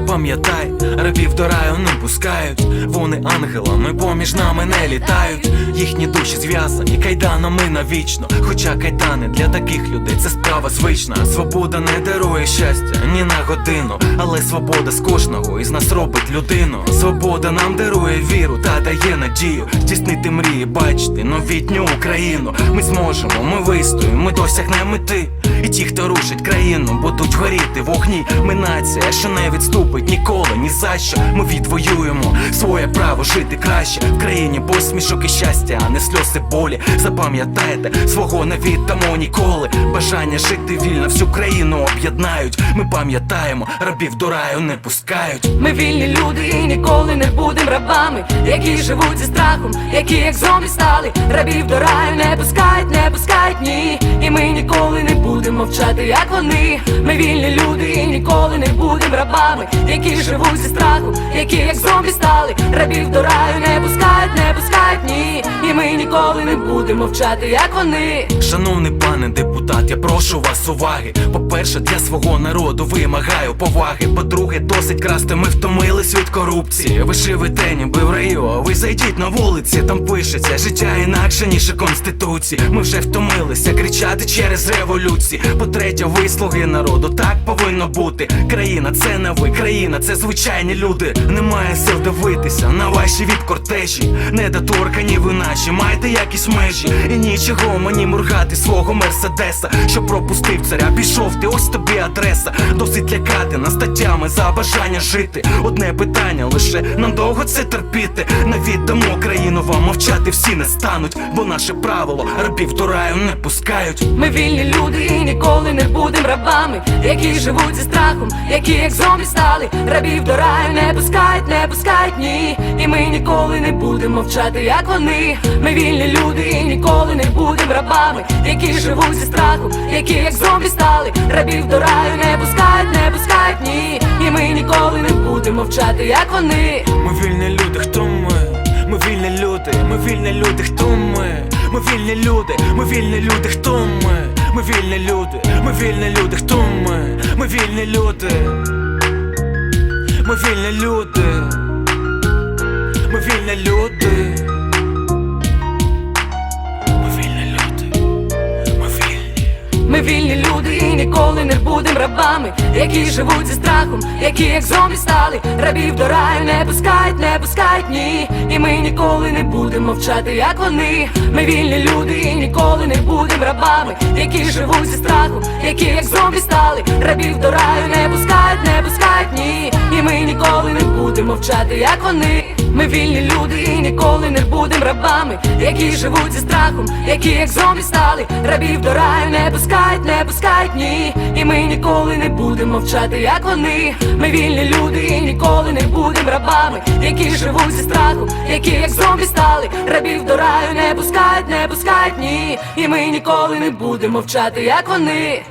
Пам'ятай, рабів до раю не пускають. Вони ангелами поміж нами не літають. Їхні душі зв'язані кайданами навічно. Хоча кайдани для таких людей це справа звична. Свобода не дарує щастя ні на годину, але свобода з кожного із нас робить людину. Свобода нам дарує віру та дає надію. Здійснити мрії, бачити новітню Україну. Ми зможемо, ми вистоїмо, ми досягнемо мети. І ті, хто рушить країну, будуть горіти в огні. Ми нація, що не відступить ніколи, ні за що. Ми відвоюємо своє право жити краще в країні посмішок і щастя, а не сльози болі. Запам'ятайте, свого не віддамо ніколи. Бажання жити вільно всю країну об'єднають. Ми пам'ятаємо, рабів до раю не пускають. Ми вільні люди і ніколи не будем рабами, які живуть зі страхом, які як зомбі стали, рабів до раю не пускають, не пускають ні. І ми ніколи не будемо мовчати, як вони. Ми вільні люди і ніколи не будем рабами, які живуть зі страху, які як зомбі стали, рабів до раю не пускають, не пускають ні. Ми ніколи не будемо мовчати, як вони. Шановний пане депутат, я прошу вас уваги. По-перше, для свого народу вимагаю поваги. По-друге, досить красти, ми втомились від корупції. Ви живете ніби в раю, а ви зайдіть на вулиці, там пишеться життя інакше, ніж конституції. Ми вже втомилися кричати через революції. По-третє, вислуги народу так повинно бути. Країна це не ви, країна це звичайні люди. Немає сил дивитися на ваші від кортежі. Недоторкані ви наші, маєте якісь межі. І нічого мені моргати свого мерседеса, що пропустив царя, пішов ти, ось тобі адреса. Досить лякати нас статтями за бажання жити. Одне питання лише нам довго це терпіти. Не віддамо країну вам мовчати всі не стануть, бо наше правило рабів до раю не пускають. Ми вільні люди і ніколи не будем рабами, які живуть зі страхом, які як зомбі стали, рабів до раю не пускають, не пускають ні. І ми ніколи не будемо мовчати, як вони. Ми вільні люди і ніколи не будем рабами, які живуть зі страхом, які як зомбі стали, рабів до раю не пускають, не пускають ні. І ми ніколи не будемо мовчати, як вони. Ми вільні люди, хто ми? Ми вільні люди, ми вільні люди, хто ми? Ми вільні люди, ми вільні люди, хто ми? Ми вільні люди, ми вільні люди, хто ми? Ми вільні люди. Ми вільні люди. Ми вільні люди. Вільні люди і ніколи не будем рабами, які живуть зі страхом, які як зомбі стали, рабів до раю не пускають, не пускають ні. Ніколи не будемо мовчати, як вони. Ми вільні люди і ніколи не будем рабами, які живуть зі страхом, які як зомбі стали, рабів до раю не пускають, не пускають ні. І ми ніколи не будемо мовчати, як вони. Ми вільні люди і ніколи не будем рабами, які живуть зі страхом, які як зомбі стали, рабів до раю не пускають, не пускають ні. І ми ніколи не будемо мовчати, як вони. Ми вільні люди і ніколи не будем рабами, які живуть зі страхом, які як зомбі стали, рабів до раю не пускають, не пускають ні. І ми ніколи не будемо мовчати, як вони.